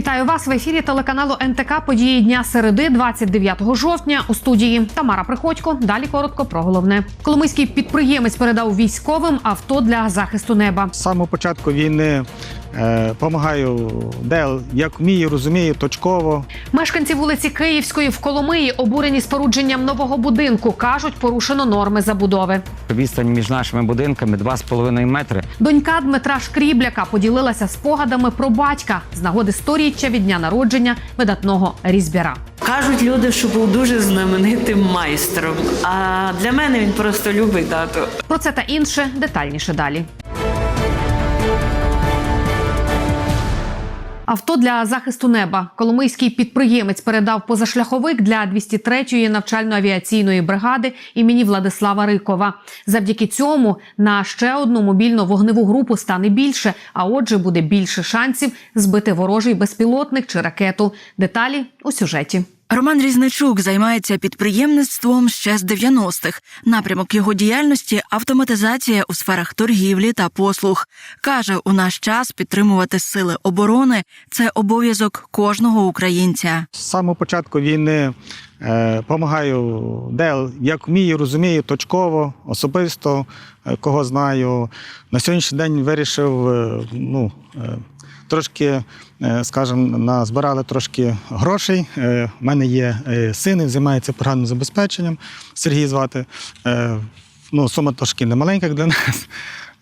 Вітаю вас в ефірі телеканалу НТК Події дня середи, 29 жовтня. У студії Тамара Приходько. Далі коротко про головне. Коломийський підприємець передав військовим авто для захисту неба. З самого початку війни е, допомагаю, де як вмію, розумію, точково. Мешканці вулиці Київської в Коломиї обурені спорудженням нового будинку. кажуть, порушено норми забудови. Відстань між нашими будинками 2,5 метри. Донька Дмитра Шкрібляка поділилася спогадами про батька з нагоди сторіччя від дня народження видатного різьбяра. Кажуть люди, що був дуже знаменитим майстром. А для мене він просто любить тату. Про це та інше детальніше далі. Авто для захисту неба Коломийський підприємець передав позашляховик для 203-ї навчально-авіаційної бригади імені Владислава Рикова. Завдяки цьому на ще одну мобільну вогневу групу стане більше, а отже, буде більше шансів збити ворожий безпілотник чи ракету. Деталі у сюжеті. Роман Різничук займається підприємництвом ще з 90-х. Напрямок його діяльності автоматизація у сферах торгівлі та послуг. Каже, у наш час підтримувати сили оборони це обов'язок кожного українця. З самого початку війни допомагаю, де як вмію, розумію, точково, особисто, е, кого знаю. На сьогоднішній день вирішив, е, ну. е, Трошки, е, скажімо, назбирали трошки грошей. Е, У мене є е, син, він займається програмним забезпеченням. Сергій звати. Е, Ну, сума трошки не маленька для нас.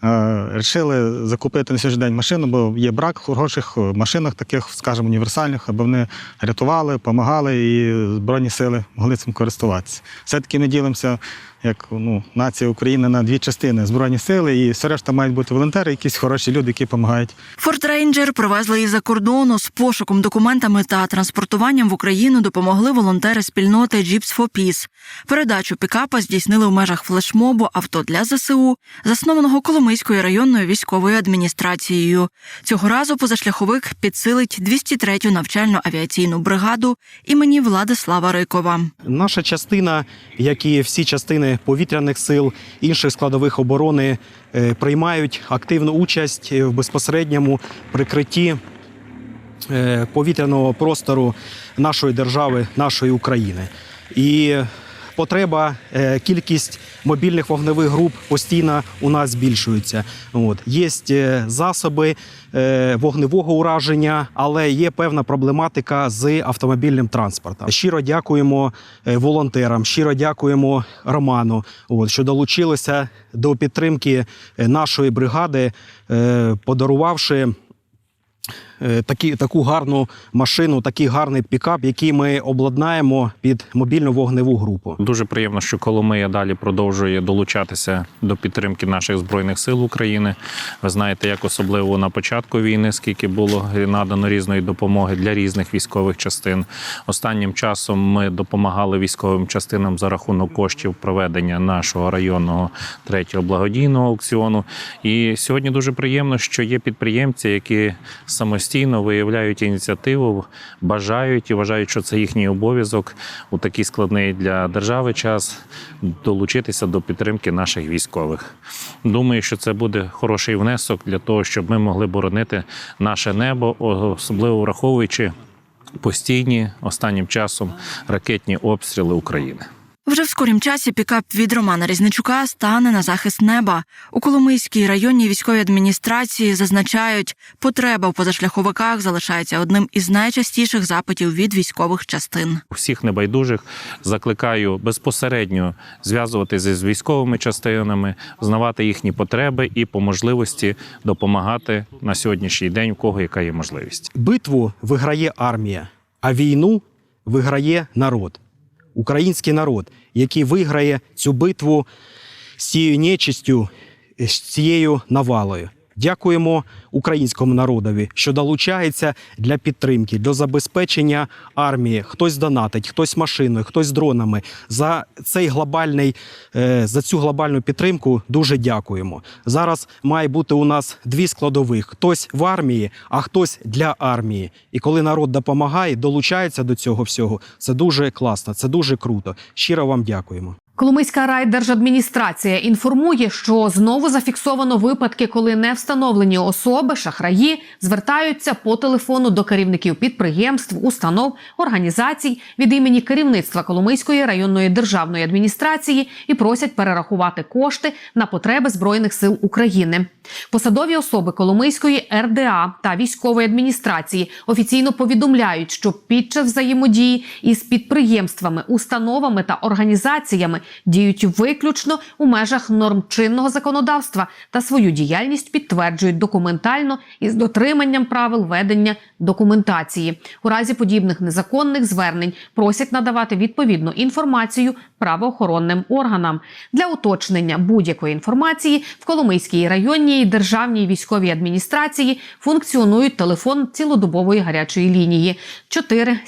Е, Рішили закупити на сьогоднішній день машину, бо є брак в хороших машинах, таких, скажімо, універсальних, аби вони рятували, допомагали і Збройні сили могли цим користуватися. Все-таки ми ділимося як ну, нація України на дві частини Збройні сили, і все решта мають бути волонтери, якісь хороші люди, які допомагають. Форт Рейнджер привезли із-за кордону з пошуком документами та транспортуванням в Україну допомогли волонтери спільноти Jeeps for Peace. Передачу пікапа здійснили в межах флешмобу авто для ЗСУ, заснованого Коломийською районною військовою адміністрацією. Цього разу позашляховик підсилить 203-ю навчально-авіаційну бригаду імені Владислава Рикова. Наша частина, як і всі частини повітряних сил, інших складових оборони, е, приймають активну участь в безпосередньому прикритті е, повітряного простору нашої держави, нашої України. І потреба, е, кількість мобільних вогневих груп постійно у нас збільшується. От. Є е, засоби е, вогневого ураження, але є певна проблематика з автомобільним транспортом. Щиро дякуємо волонтерам, щиро дякуємо Роману, от, що долучилися до підтримки нашої бригади, подарувавши такі, таку гарну машину, такий гарний пікап, який ми обладнаємо під мобільну вогневу групу. Дуже приємно, що Коломия далі продовжує долучатися до підтримки наших збройних сил України. Ви знаєте, як особливо на початку війни, скільки було надано різної допомоги для різних військових частин. Останнім часом ми допомагали військовим частинам за рахунок коштів проведення нашого районного третього благодійного аукціону. І сьогодні дуже приємно, що є підприємці, які самостійно виявляють ініціативу, бажають і вважають, що це їхній обов'язок у такий складний для держави час долучитися до підтримки наших військових. Думаю, що це буде хороший внесок для того, щоб ми могли боронити наше небо, особливо враховуючи постійні останнім часом ракетні обстріли України. Вже в скорім часі пікап від Романа Різничука стане на захист неба. У Коломийській районній військовій адміністрації зазначають, потреба в позашляховиках залишається одним із найчастіших запитів від військових частин. Всіх небайдужих закликаю безпосередньо зв'язуватися з військовими частинами, знавати їхні потреби і по можливості допомагати на сьогоднішній день, у кого яка є можливість. Битву виграє армія, а війну виграє народ, український народ, який виграє цю битву з цією нечистю, з цією навалою. Дякуємо українському народові, що долучається для підтримки, до забезпечення армії. Хтось донатить, хтось машиною, хтось дронами. За цей глобальний е, за цю глобальну підтримку дуже дякуємо. Зараз має бути у нас дві складових: хтось в армії, а хтось для армії. І коли народ допомагає, долучається до цього всього, це дуже класно, це дуже круто. Щиро вам дякуємо. Коломийська райдержадміністрація інформує, що знову зафіксовано випадки, коли невстановлені особи, шахраї, звертаються по телефону до керівників підприємств, установ, організацій від імені керівництва Коломийської районної державної адміністрації і просять перерахувати кошти на потреби збройних сил України. Посадові особи Коломийської РДА та військової адміністрації офіційно повідомляють, що під час взаємодії із підприємствами, установами та організаціями діють виключно у межах норм чинного законодавства та свою діяльність підтверджують документально із дотриманням правил ведення документації. У разі подібних незаконних звернень просять надавати відповідну інформацію правоохоронним органам для уточнення будь-якої інформації в Коломийській районній державній військовій адміністрації функціонують телефон цілодобової гарячої лінії 4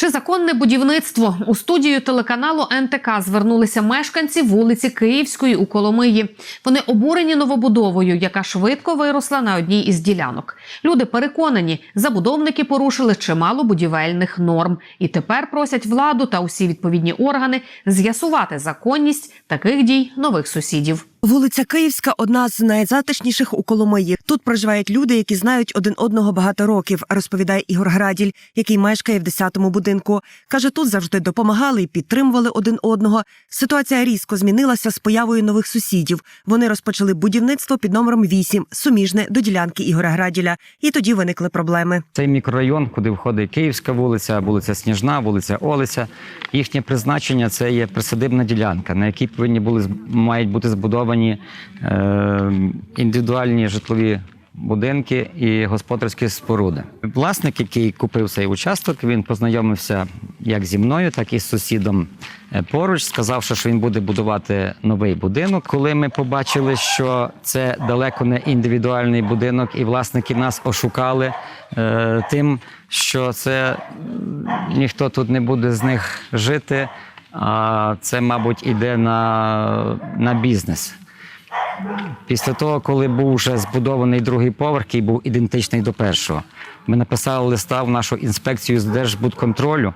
Чи законне будівництво у студію телеканалу НТК звернулися мешканці вулиці Київської у Коломиї. Вони обурені новобудовою, яка швидко виросла на одній із ділянок. Люди переконані, забудовники порушили чимало будівельних норм і тепер просять владу та усі відповідні органи з'ясувати законність таких дій нових сусідів. Вулиця Київська одна з найзатишніших у Коломиї. Тут проживають люди, які знають один одного багато років, розповідає Ігор Граділь, який мешкає в 10-му будинку. Каже, тут завжди допомагали і підтримували один одного. Ситуація різко змінилася з появою нових сусідів. Вони розпочали будівництво під номером 8, суміжне до ділянки Ігоря Граділя. І тоді виникли проблеми. Цей мікрорайон, куди входить Київська вулиця, вулиця Сніжна, вулиця Олеся. Їхнє призначення це є присадибна ділянка, на якій повинні були мають бути збудовані е, індивідуальні житлові будинки і господарські споруди. Власник, який купив цей участок, він познайомився як зі мною, так і з сусідом е, поруч, сказавши, що він буде будувати новий будинок. Коли ми побачили, що це далеко не індивідуальний будинок, і власники нас ошукали е, тим, що це ніхто тут не буде з них жити. А це, мабуть, іде на, на бізнес. Після того, коли був вже збудований другий поверх, який був ідентичний до першого, ми написали листа в нашу інспекцію з Держбудконтролю,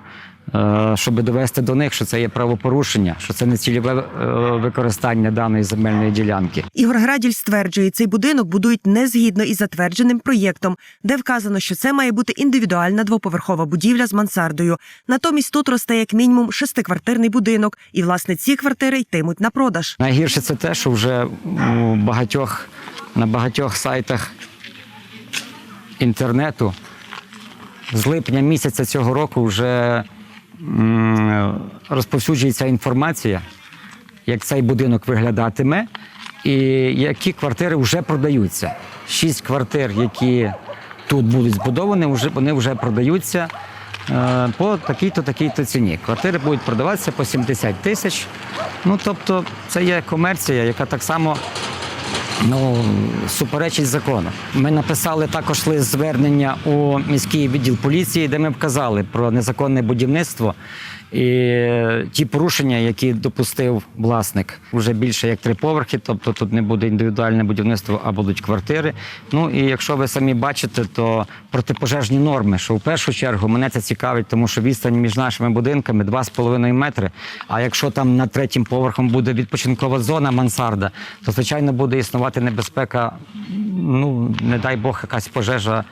щоб довести до них, що це є правопорушення, що це не цільове е, використання даної земельної ділянки. Ігор Граділь стверджує, цей будинок будують не згідно із затвердженим проєктом, де вказано, що це має бути індивідуальна двоповерхова будівля з мансардою. Натомість тут росте як мінімум шестиквартирний будинок, і власне ці квартири йтимуть на продаж. Найгірше це те, що вже у багатьох, на багатьох сайтах інтернету з липня місяця цього року вже розповсюджується інформація, як цей будинок виглядатиме, і які квартири вже продаються. Шість квартир, які тут будуть збудовані, вони вже продаються е, по такій-то, такій-то ціні. Квартири будуть продаватися по 70 тисяч. Ну, тобто, це є комерція, яка так само ну, суперечить закону. Ми написали також лист звернення у міський відділ поліції, де ми вказали про незаконне будівництво і ті порушення, які допустив власник. Вже більше як три поверхи, тобто тут не буде індивідуальне будівництво, а будуть квартири. Ну і якщо ви самі бачите, то протипожежні норми, що в першу чергу мене це цікавить, тому що відстань між нашими будинками 2,5 метри. А якщо там над третім поверхом буде відпочинкова зона мансарда, то звичайно буде існувати небезпека. Ну не дай Бог, якась пожежа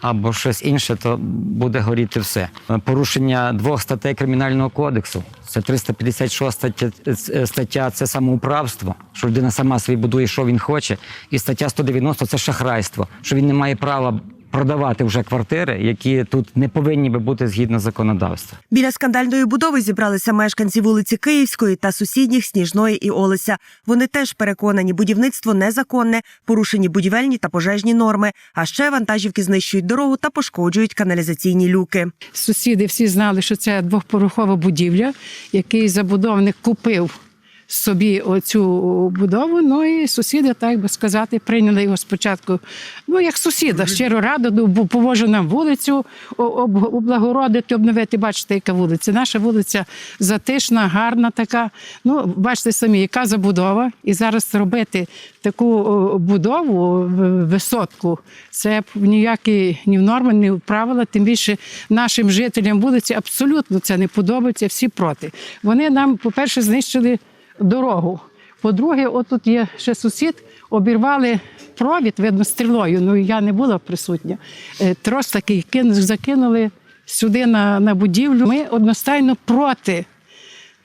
або щось інше, то буде горіти все. Порушення двох статей кримінального кодексу. Це 356 стаття, е, стаття це самоуправство, що людина сама собі будує, що він хоче. І стаття 190 це шахрайство, що він не має права продавати вже квартири, які тут не повинні би бути згідно законодавства. Біля скандальної будови зібралися мешканці вулиці Київської та сусідніх Сніжної і Олеся. Вони теж переконані, будівництво незаконне, порушені будівельні та пожежні норми. А ще вантажівки знищують дорогу та пошкоджують каналізаційні люки. Сусіди всі знали, що це двохпорохова будівля, який забудовник купив собі оцю будову. Ну і сусіди, так би сказати, прийняли його спочатку. Ну, як сусіда, щиро радо, ну, бо повожу нам вулицю облагородити, обновити. Бачите, яка вулиця. Наша вулиця затишна, гарна така. Ну, бачите самі, яка забудова. І зараз робити таку будову висотку, це ніякі ні в норми, ні в правила. Тим більше нашим жителям вулиці абсолютно це не подобається. Всі проти. Вони нам, по-перше, знищили дорогу. По-друге, отут є ще сусід, обірвали провід, видно, стрілою. Ну я не була присутня. Е, Трос такий кин- закинули сюди на, на будівлю. Ми одностайно проти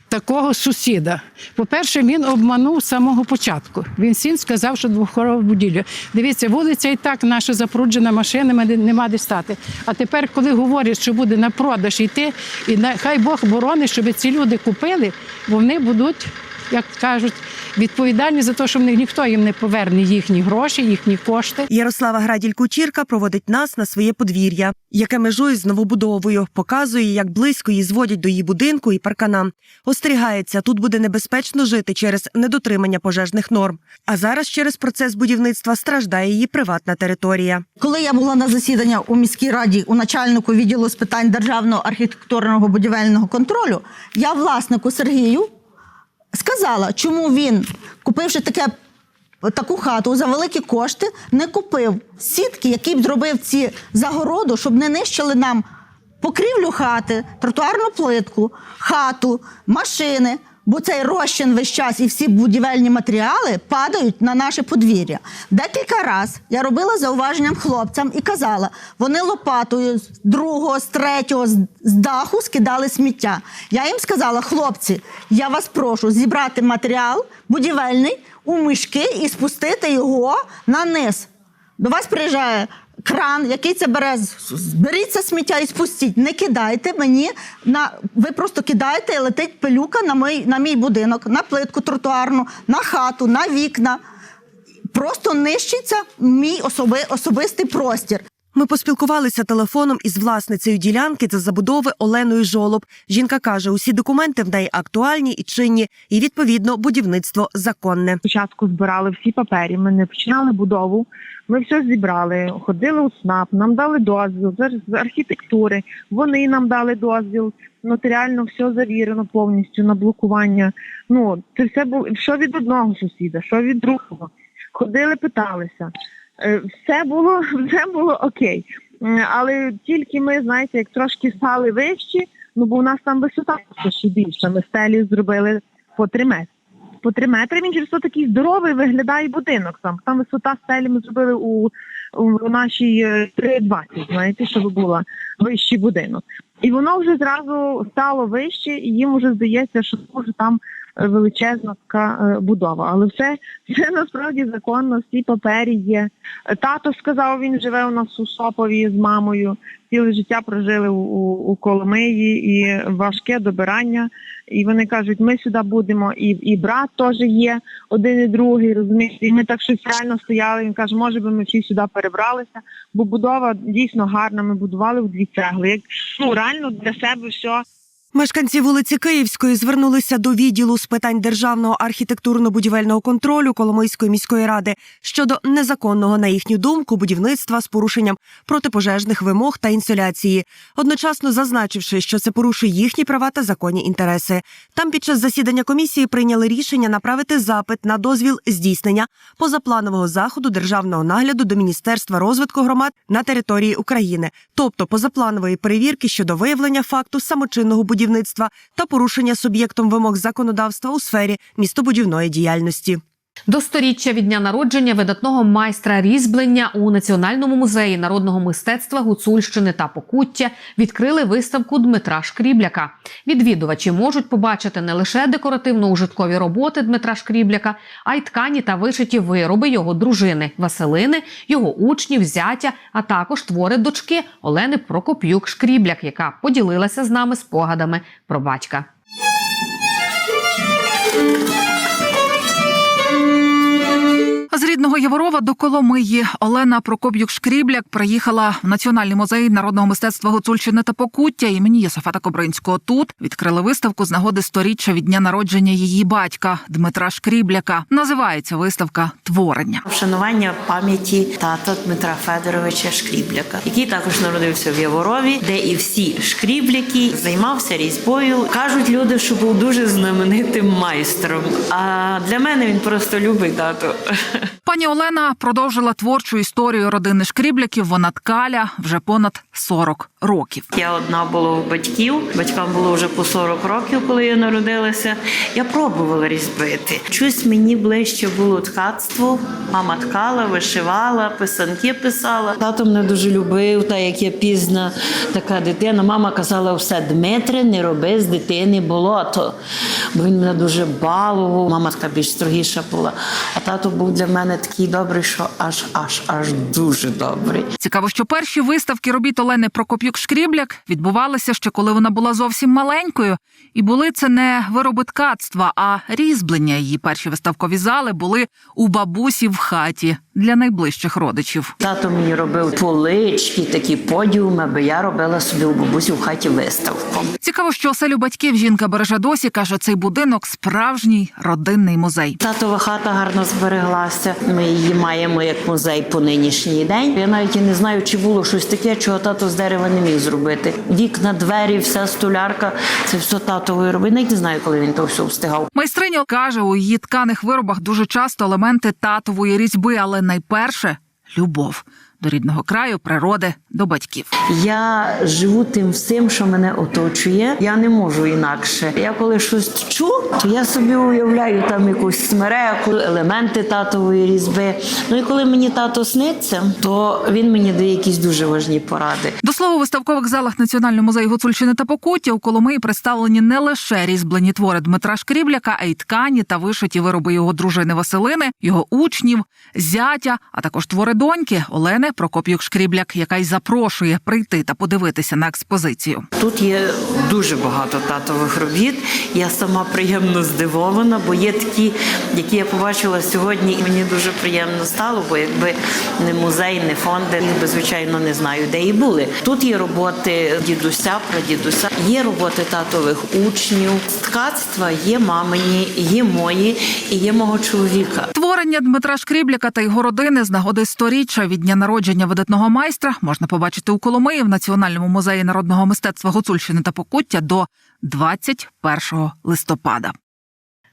такого сусіда. По-перше, він обманув з самого початку. Він всім сказав, що двохорова будівля. Дивіться, вулиця і так наша запруджена машинами, нема де стати. А тепер, коли говорять, що буде на продаж йти, і на- хай Бог боронить, щоб ці люди купили, вони будуть, як кажуть, відповідальні за те, що в них ніхто їм не поверне їхні гроші, їхні кошти. Ярослава Граділь Кучірка проводить нас на своє подвір'я, яке межує з новобудовою, показує, як близько її зводять до її будинку і паркана. Остерігається, тут буде небезпечно жити через недотримання пожежних норм. А зараз через процес будівництва страждає її приватна територія. Коли я була на засідання у міській раді у начальнику відділу з питань державного архітектурного будівельного контролю, я власнику Сергію сказала, чому він, купивши таке. Таку хату за великі кошти не купив сітки, який б зробив ці загороду, щоб не нищили нам покрівлю хати, тротуарну плитку, хату, машини. Бо цей розчин весь час і всі будівельні матеріали падають на наше подвір'я. Декілька разів я робила зауваженням хлопцям і казала, вони лопатою з другого, з третього, з даху скидали сміття. Я їм сказала, хлопці, я вас прошу зібрати матеріал будівельний у мішки і спустити його на низ. До вас приїжджає кран, який це бере. Зберіть це сміття і спустіть. Не кидайте мені на ви просто кидаєте і летить пилюка на мій, на мій будинок, на плитку тротуарну, на хату, на вікна. Просто нищиться мій особи, особистий простір. Ми поспілкувалися телефоном із власницею ділянки та забудови Оленою Жолоб. Жінка каже, усі документи в неї актуальні і чинні, і відповідно будівництво законне. Спочатку збирали всі папері. Ми не починали будову. Ми все зібрали, ходили у СНАП, нам дали дозвіл з архітектури. Вони нам дали дозвіл. Нотаріально все завірено повністю на блокування. Ну це все було що від одного сусіда, що від другого. Ходили, питалися. Е, Все було, все було окей. Але тільки ми, знаєте, як трошки стали вищі, ну бо у нас там висота ще більша. Ми стелі зробили по три метри по 3 метри. Він через то такий здоровий виглядає будинок. Там там висота стелі ми зробили у, у нашій е, 3,20, знаєте, щоб була вищий будинок. І воно вже зразу стало вище, і їм вже здається, що може там е, величезна така е, будова. Але все, все насправді законно, всі папері є. Тато сказав, він живе у нас у Сопові з мамою. Ціле життя прожили у, у, Коломиї і важке добирання. І вони кажуть, ми сюди будемо, і, і брат теж є, один і другий, розумієте. І ми так щось реально стояли. Він каже, може би ми всі сюди перебралися, бо будова дійсно гарна. Ми будували в дві цегли. Як ну реально для себе все. Мешканці вулиці Київської звернулися до відділу з питань державного архітектурно-будівельного контролю Коломийської міської ради щодо незаконного, на їхню думку, будівництва з порушенням протипожежних вимог та інсоляції, одночасно зазначивши, що це порушує їхні права та законні інтереси. Там під час засідання комісії прийняли рішення направити запит на дозвіл здійснення позапланового заходу державного нагляду до Міністерства розвитку громад на території України, тобто позапланової перевірки щодо виявлення факту самочинного будівництва та порушення суб'єктом вимог законодавства у сфері містобудівної діяльності. До сторіччя від дня народження видатного майстра різьблення у Національному музеї народного мистецтва Гуцульщини та Покуття відкрили виставку Дмитра Шкрібляка. Відвідувачі можуть побачити не лише декоративно-ужиткові роботи Дмитра Шкрібляка, а й ткані та вишиті вироби його дружини Василини, його учнів, зятя, а також твори дочки Олени Прокоп'юк Шкрібляк, яка поділилася з нами спогадами про батька. З рідного Яворова до Коломиї Олена Прокоп'юк-Шкрібляк приїхала в Національний музей народного мистецтва Гуцульщини та Покуття імені Єсафата Кобринського. Тут відкрили виставку з нагоди сторіччя від дня народження її батька Дмитра Шкрібляка. Називається виставка Творення. Вшанування пам'яті тата Дмитра Федоровича Шкрібляка, який також народився в Яворові, де і всі шкрібляки займався різьбою. Кажуть люди, що був дуже знаменитим майстром. А для мене він просто любий тато. Пані Олена продовжила творчу історію родини Шкрібляків. Вона ткаля вже понад 40 років. Я одна була у батьків. Батькам було вже по 40 років, коли я народилася. Я пробувала різьбити. Щось мені ближче було ткацтво. Мама ткала, вишивала, писанки писала. Тато мене дуже любив, та як я пізна така дитина. Мама казала: все, Дмитре, не роби з дитини болото. Бо він мене дуже балував. Мама така більш строгіша була. А тато був для мене такий добрий, що аж аж аж дуже добрий. Цікаво, що перші виставки робіт Олени Прокоп'юк-Шкрібляк відбувалися ще коли вона була зовсім маленькою, і були це не вироби ткацтва, а різьблення. Її перші виставкові зали були у бабусі в хаті для найближчих родичів. Тато мені робив полички, такі подіуми, аби я робила собі у бабусі в хаті виставку. Цікаво, що оселю батьків жінка береже досі. каже, цей будинок справжній родинний музей. Татова хата гарно збереглася. Ми її маємо як музей по нинішній день. Я навіть і не знаю, чи було щось таке, чого тато з дерева не міг зробити. Вікна, двері, вся столярка це все татової роби. Навіть не знаю, коли він то все встигав. Майстриня каже, у її тканих виробах дуже часто елементи татової різьби, але найперше любов до рідного краю, природи, до батьків. Я живу тим всім, що мене оточує. Я не можу інакше. Я коли щось чу, то я собі уявляю там якусь смереку, елементи татової різьби. Ну і коли мені тато сниться, то він мені дає якісь дуже важні поради. До слова, у виставкових залах Національного музею Гуцульщини та Покуття у Коломиї представлені не лише різьблені твори Дмитра Шкрібляка, а й ткані та вишиті вироби його дружини Василини, його учнів, зятя, а також твори доньки Олени Прокоп'юк-Шкрібляк, яка й запрошує прийти та подивитися на експозицію. Тут є дуже багато татових робіт. Я сама приємно здивована, бо є такі, які я побачила сьогодні, і мені дуже приємно стало, бо якби не музей, не фонди, я звичайно не знаю, де і були. Тут є роботи дідуся, прадідуся, є роботи татових учнів, ткацтва є мамині, є мої і є мого чоловіка. Творення Дмитра Шкрібляка та його родини з нагоди сторіччя від дня народження видатного майстра можна побачити у Коломиї в Національному музеї народного мистецтва Гуцульщини та Покуття до 21 листопада.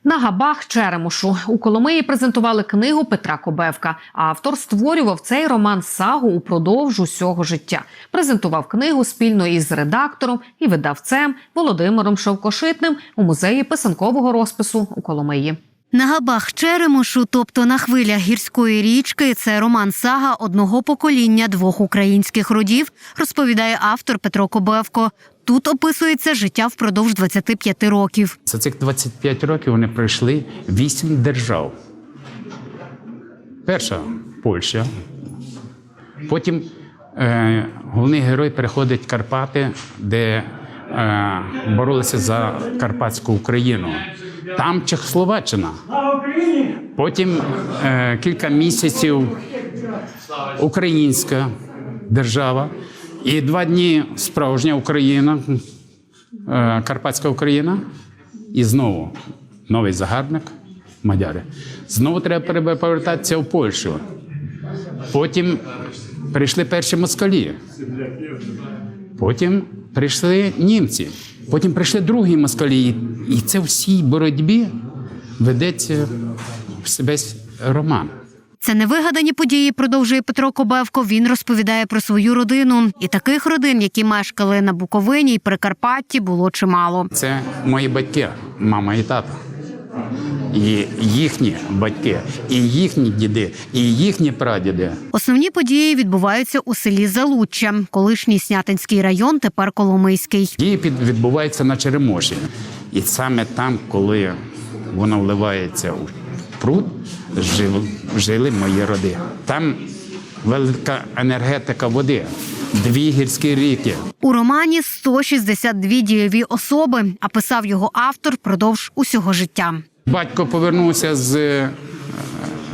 На габах Черемушу у Коломиї презентували книгу Петра Кобевка. Автор створював цей роман сагу упродовж усього життя. Презентував книгу спільно із редактором і видавцем Володимиром Шовкошитним у музеї писанкового розпису у Коломиї. На габах Черемошу, тобто на хвилях гірської річки, це роман сага одного покоління двох українських родів, розповідає автор Петро Кобевко. Тут описується життя впродовж 25 років. За цих 25 років вони пройшли вісім держав. Перша Польща. Потім е, головний герой переходить Карпати, де е, боролися за Карпатську Україну. Там Чехословаччина. Потім е, кілька місяців Українська держава. І два дні справжня Україна, е, Карпатська Україна. І знову новий загарбник мадяри. Знову треба повертатися в Польщу. Потім прийшли перші москалі. Потім прийшли німці. Потім прийшли другі москалі. І це в цій боротьбі ведеться в себе роман. Це невигадані події, продовжує Петро Кобевко. Він розповідає про свою родину. І таких родин, які мешкали на Буковині і Прикарпатті, було чимало. Це мої батьки, мама і тато. І їхні батьки, і їхні діди, і їхні прадіди. Основні події відбуваються у селі Залуччя, колишній Снятинський район, тепер Коломийський. Дії відбуваються на Черемоші. І саме там, коли воно вливається у пруд, жили мої роди. Там велика енергетика води, дві гірські ріки. У романі 162 дієві особи, а писав його автор продовж усього життя. Батько повернувся з е,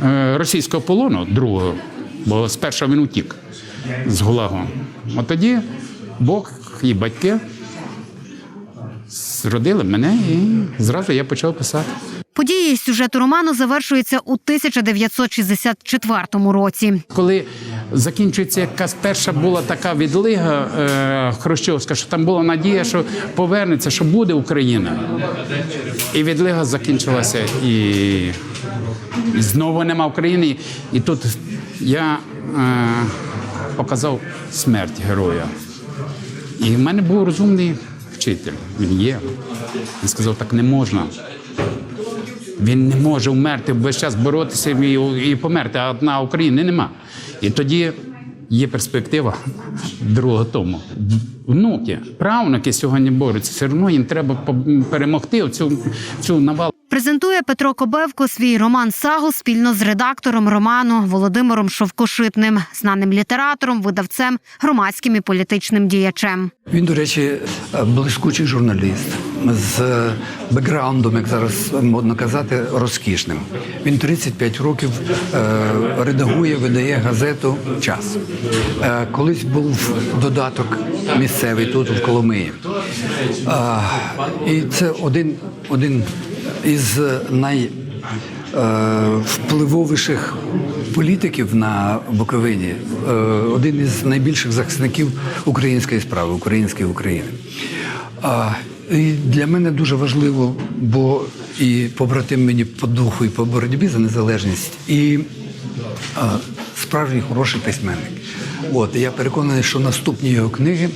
е, російського полону, другого, бо спершу він утік з Гулагу. От тоді Бог і батьки зродили мене, і зразу я почав писати. Події сюжету роману завершуються у 1964 році. Коли закінчується якась перша була така відлига е, Хрущовська, що там була надія, що повернеться, що буде Україна. І відлига закінчилася, і, і знову нема України. І тут я е, показав смерть героя. І в мене був розумний вчитель. Він є. Він сказав, так не можна. Він не може вмерти весь час боротися і, і померти, а на Україні нема. І тоді є перспектива другого тому. Внуки, правнуки сьогодні борються, все одно їм треба перемогти цю, цю навалу. Презентує Петро Кобевко свій роман Сагу спільно з редактором роману Володимиром Шовкошитним, знаним літератором, видавцем, громадським і політичним діячем. Він, до речі, блискучий журналіст з бекграундом, як зараз модно казати, розкішним. Він 35 років е, редагує, видає газету Час. Е, колись був додаток місцевий тут, в Коломиї. Е, і це один, один із най е, політиків на Буковині, е, один із найбільших захисників української справи, української України. І для мене дуже важливо, бо і побратим мені по духу, і по боротьбі за незалежність, і справжній хороший письменник. От я переконаний, що наступні його книги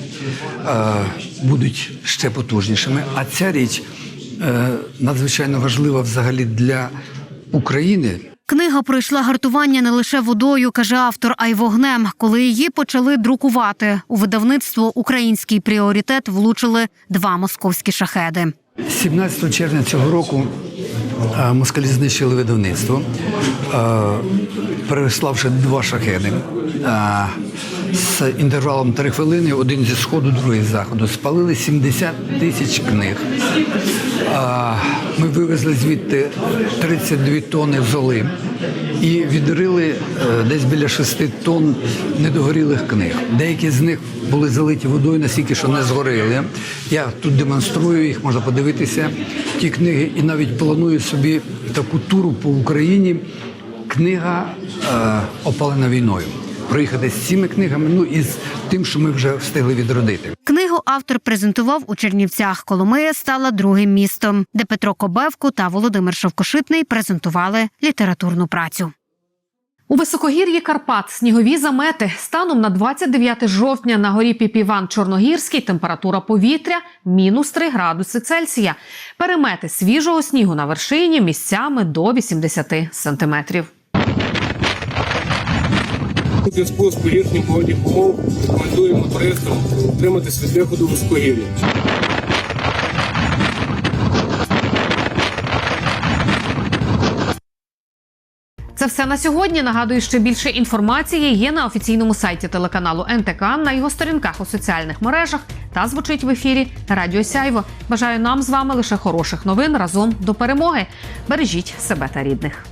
будуть ще потужнішими. А ця річ е, надзвичайно важлива взагалі для України. Книга пройшла гартування не лише водою, каже автор, а й вогнем. Коли її почали друкувати у видавництво Український пріоритет влучили два московські шахеди. 17 червня цього року москалі знищили видавництво, переславши два шахеди з інтервалом 3 хвилини, один зі сходу, другий з заходу. Спалили 70 тисяч книг. Ми вивезли звідти 32 тонни золи і відрили е, десь біля 6 тонн недогорілих книг. Деякі з них були залиті водою настільки, що не згорили. Я тут демонструю їх, можна подивитися. Ті книги, і навіть планую собі таку туру по Україні. Книга е, опалена війною. Проїхати з цими книгами, ну і з тим, що ми вже встигли відродити. Книгу автор презентував у Чернівцях. Коломия стала другим містом, де Петро Кобевко та Володимир Шовкошитний презентували літературну працю. У високогір'ї Карпат снігові замети станом на 29 жовтня на горі Піпіван Чорногірський температура повітря мінус 3 градуси Цельсія. Перемети свіжого снігу на вершині місцями до 80 сантиметрів. У зв'язку з погіршенням погодних умов рекомендуємо туристам утриматися від виходу високогір'я. Це все на сьогодні. Нагадую, що більше інформації є на офіційному сайті телеканалу НТК на його сторінках у соціальних мережах та звучить в ефірі Радіо Сяйво. Бажаю нам з вами лише хороших новин разом до перемоги. Бережіть себе та рідних.